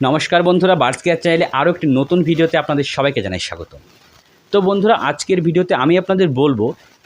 নমস্কার বন্ধুরা burst care চ্যানেলে আরও একটি নতুন ভিডিওতে আপনাদের সবাইকে জানাই স্বাগত তো বন্ধুরা, আজকের ভিডিওতে আমি আপনাদের বলব,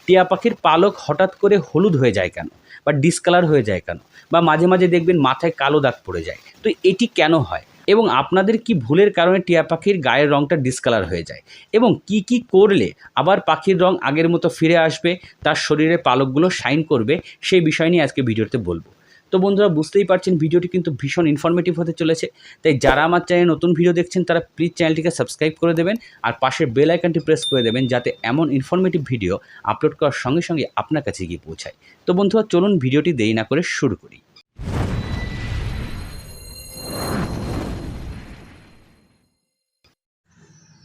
টিয়া পাখির পালক হঠাৎ করে হলুদ হয়ে যায় কেন? বা ডিসকালার হয়ে যায় কেন? বা মাঝে মাঝে দেখবেন মাথায় কালো দাগ পড়ে যায়। তো এটি কেন হয়? এবং আপনাদের কি ভুলের কারণে টিয়া পাখির গায়ের রঙটা ডিসকালার হয়ে যায়? এবং কি কি করলে আবার পাখির রং আগের মতো ফিরে আসবে, তার শরীরে পালকগুলো শাইন করবে, সেই বিষয় নিয়ে আজকে ভিডিওতে বলব। তো বন্ধুরা, বুঝতেই পারছেন, ভিডিওটি কিন্তু ভীষণ ইনফরমেটিভ হতে চলেছে। তাই যারা আমার চ্যানেলে নতুন ভিডিও দেখছেন, তারা প্লিজ চ্যানেলটিকে সাবস্ক্রাইব করে দেবেন আর পাশের বেল আইকনটি প্রেস করে দেবেন, যাতে এমন ইনফরমেটিভ ভিডিও আপলোড করার সঙ্গে সঙ্গে আপনার কাছে গিয়ে পৌঁছায়। তো বন্ধুরা, চলুন ভিডিওটি দেরি না করে শুরু করি।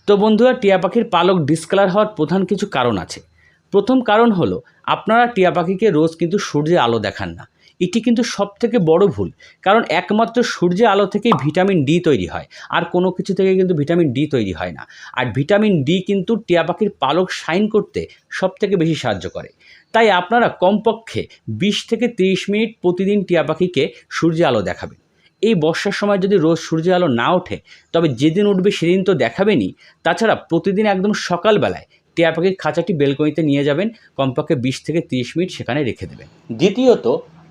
তো বন্ধুরা, টিয়া পাখির পালক ডিসকালার হওয়ার প্রধান কিছু কারণ আছে। প্রথম কারণ হলো, আপনারা টিয়া পাখিকে রোজ কিন্তু সূর্যের আলো দেখান না। এটি কিন্তু সব থেকে বড় ভুল, কারণ একমাত্র সূর্যের আলো থেকেই ভিটামিন ডি তৈরি হয়, আর কোনো কিছু থেকে কিন্তু ভিটামিন ডি তৈরি হয় না। আর ভিটামিন ডি কিন্তু টিয়া পাখির পালক শাইন করতে সব থেকে বেশি সাহায্য করে। তাই আপনারা কমপক্ষে বিশ থেকে তিরিশ মিনিট প্রতিদিন টিয়া পাখিকে সূর্যের আলো দেখাবেন। এই বর্ষার সময় যদি রোজ সূর্যের আলো না ওঠে, তবে যেদিন উঠবে সেদিন তো দেখাবেনই। তাছাড়া প্রতিদিন একদম সকালবেলায় টিয়া পাখির খাঁচাটি বেলকনিতে নিয়ে যাবেন, কমপক্ষে বিশ থেকে তিরিশ মিনিট সেখানে রেখে দেবেন। দ্বিতীয়ত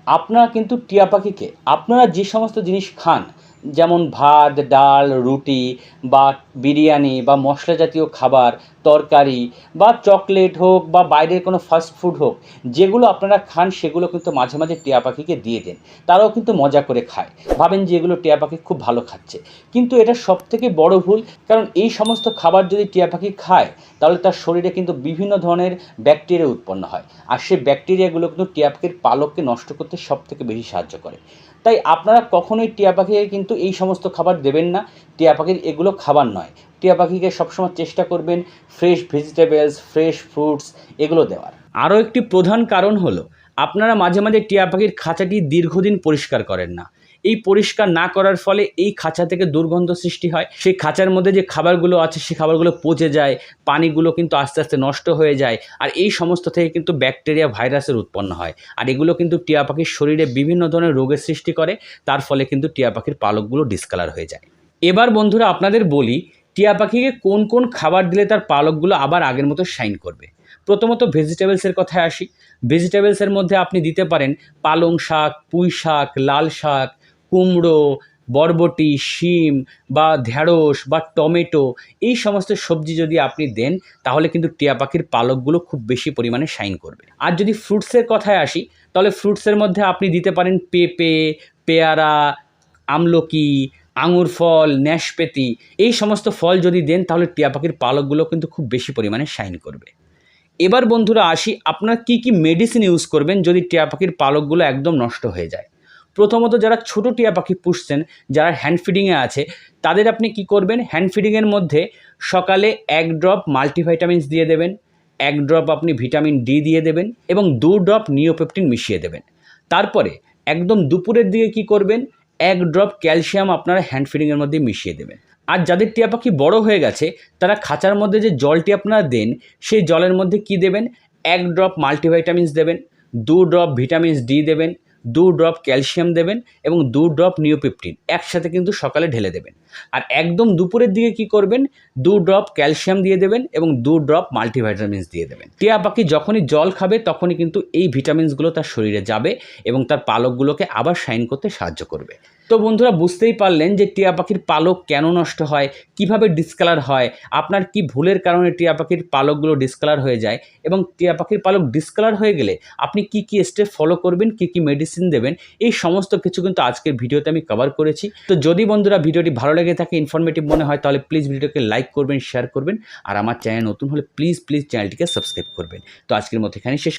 আপনারা কিন্তু টিয়া পাখিকে আপনারা যে সমস্ত জিনিস খান যেমন ভাত, ডাল, রুটি বা বিরিয়ানি বা মশলা জাতীয় খাবার, তরকারি বা চকলেট হোক বা বাইরের কোনো ফাস্ট ফুড হোক, যেগুলো আপনারা খান সেগুলো কিন্তু মাঝে মাঝে টিয়া পাখিকে দিয়ে দেন। তারাও কিন্তু মজা করে খায়। ভাবেন যে এগুলো টিয়া পাখি খুব ভালো খাচ্ছে। কিন্তু এটা সব থেকে বড় ভুল, কারণ এই সমস্ত খাবার যদি টিয়া পাখি খায়, তাহলে তার শরীরে কিন্তু বিভিন্ন ধরনের ব্যাকটেরিয়া উৎপন্ন হয়। আর সেই ব্যাকটেরিয়াগুলো কিন্তু টিয়া পাখির পালককে নষ্ট করতে সব থেকে বেশি সাহায্য করে। তাই আপনারা কখনোই টিয়া পাখিকে কিন্তু এই সমস্ত খাবার দেবেন না। টিয়া পাখির এগুলো খাবার নয়। টিয়া পাখিকে সবসময় চেষ্টা করবেন ফ্রেশ ভেজিটেবলস ফ্রেশ ফ্রুটস এগুলো দেওয়ার। আরও একটি প্রধান কারণ হলো, আপনারা মাঝে মাঝে টিয়া পাখির খাঁচাটি দীর্ঘদিন পরিষ্কার করেন না। এই পরিষ্কার না করার ফলে এই খাঁচা থেকে দুর্গন্ধ সৃষ্টি হয়। সেই খাঁচার মধ্যে যে খাবারগুলো আছে, সেই খাবারগুলো পচে যায়, পানিগুলো কিন্তু আস্তে আস্তে নষ্ট হয়ে যায় আর এই সমস্ত থেকে কিন্তু ব্যাকটেরিয়া, ভাইরাসের উৎপন্ন হয়। আর এগুলো কিন্তু টিয়া পাখির শরীরে বিভিন্ন ধরনের রোগের সৃষ্টি করে, তার ফলে কিন্তু টিয়া পাখির পালকগুলো ডিসকালার হয়ে যায়। এবার বন্ধুরা আপনাদের বলি, টিয়া পাখিকে কোন কোন খাবার দিলে তার পালকগুলো আবার আগের মতো শাইন করবে? প্রথমত ভেজিটেবলসের কথায় আসি। ভেজিটেবলসের মধ্যে আপনি দিতে পারেন পালং শাক, পুঁই শাক, লাল শাক কুমড়ো, বরবটি, শিম বা ঢ্যাঁড়স বা টমেটো, এই সমস্ত সবজি যদি আপনি দেন, তাহলে কিন্তু টিয়া পাখির পালকগুলো খুব বেশি পরিমাণে শাইন করবে। আর যদি ফ্রুটসের কথায় আসি, তাহলে ফ্রুটসের মধ্যে আপনি দিতে পারেন পেঁপে, পেয়ারা, আমলকি, আঙুর ফল ন্যাশপেতি এই সমস্ত ফল যদি দেন, তাহলে টিয়া পাখির পালকগুলো কিন্তু খুব বেশি পরিমাণে শাইন করবে। এবার বন্ধুরা আসি, আপনারা কি কি মেডিসিন ইউজ করবেন যদি টিয়া পাখির পালকগুলো একদম নষ্ট হয়ে যায়? প্রথমত যারা ছোট টিয়া পাখি পুষছেন, যারা হ্যান্ড ফিডিংয়ে আছে, তাদের আপনি কি করবেন? হ্যান্ড ফিডিংয়ের মধ্যে সকালে এক ড্রপ মাল্টিভাইটামিনস দিয়ে দেবেন, এক ড্রপ আপনি ভিটামিন ডি দিয়ে দেবেন এবং দু ড্রপ নিওপেপটিন মিশিয়ে দেবেন। তারপরে একদম দুপুরের দিকে কি করবেন? এক ড্রপ ক্যালসিয়াম আপনারা হ্যান্ড ফিডিংয়ের মধ্যে মিশিয়ে দেবেন। আর যাদের টিয়া পাখি বড় হয়ে গেছে, তারা খাঁচার মধ্যে যে জলটি আপনারা দেন, সেই জলের মধ্যে কি দেবেন? এক ড্রপ মাল্টিভাইটামিনস দেবেন, দু ড্রপ ভিটামিনস ডি দেবেন দু ড্রপ ক্যালসিয়াম দেবেন এবং দু ড্রপ নিওপেপটিন একসাথে কিন্তু সকালে ঢেলে দেবেন। আর একদম দুপুরের দিকে কি করবেন? দু ড্রপ ক্যালসিয়াম দিয়ে দেবেন এবং দু ড্রপ মাল্টিভাইটামিনস দিয়ে দেবেন। টিয়া পাখি যখনই জল খাবে, তখনই কিন্তু এই ভিটামিনসগুলো তার শরীরে যাবে এবং তার পালকগুলোকে আবার শাইন করতে সাহায্য করবে। তো বন্ধুরা, বুঝতেই পারলেন যে টিয়া পাখির পালক কেন নষ্ট হয়, কীভাবে ডিসকালার হয়, আপনার কি ভুলের কারণে টিয়া পাখির পালকগুলো ডিসকালার হয়ে যায় এবং টিয়া পাখির পালক ডিসকালার হয়ে গেলে আপনি কি কি স্টেপ ফলো করবেন, কি কি মেডিসিন দেবেন, এই সমস্ত কিছু কিন্তু আজকের ভিডিওতে আমি কভার করেছি। তো যদি বন্ধুরা ভিডিওটি ভালো লেগে থাকে ইনফরমেটিভ মনে হয়, তাহলে প্লিজ ভিডিওকে লাইক করবেন শেয়ার করবেন, আর আমার চ্যানেল নতুন হলে প্লিজ প্লিজ চ্যানেলটিকে সাবস্ক্রাইব করবেন। তো আজকের মতো এখানে শেষ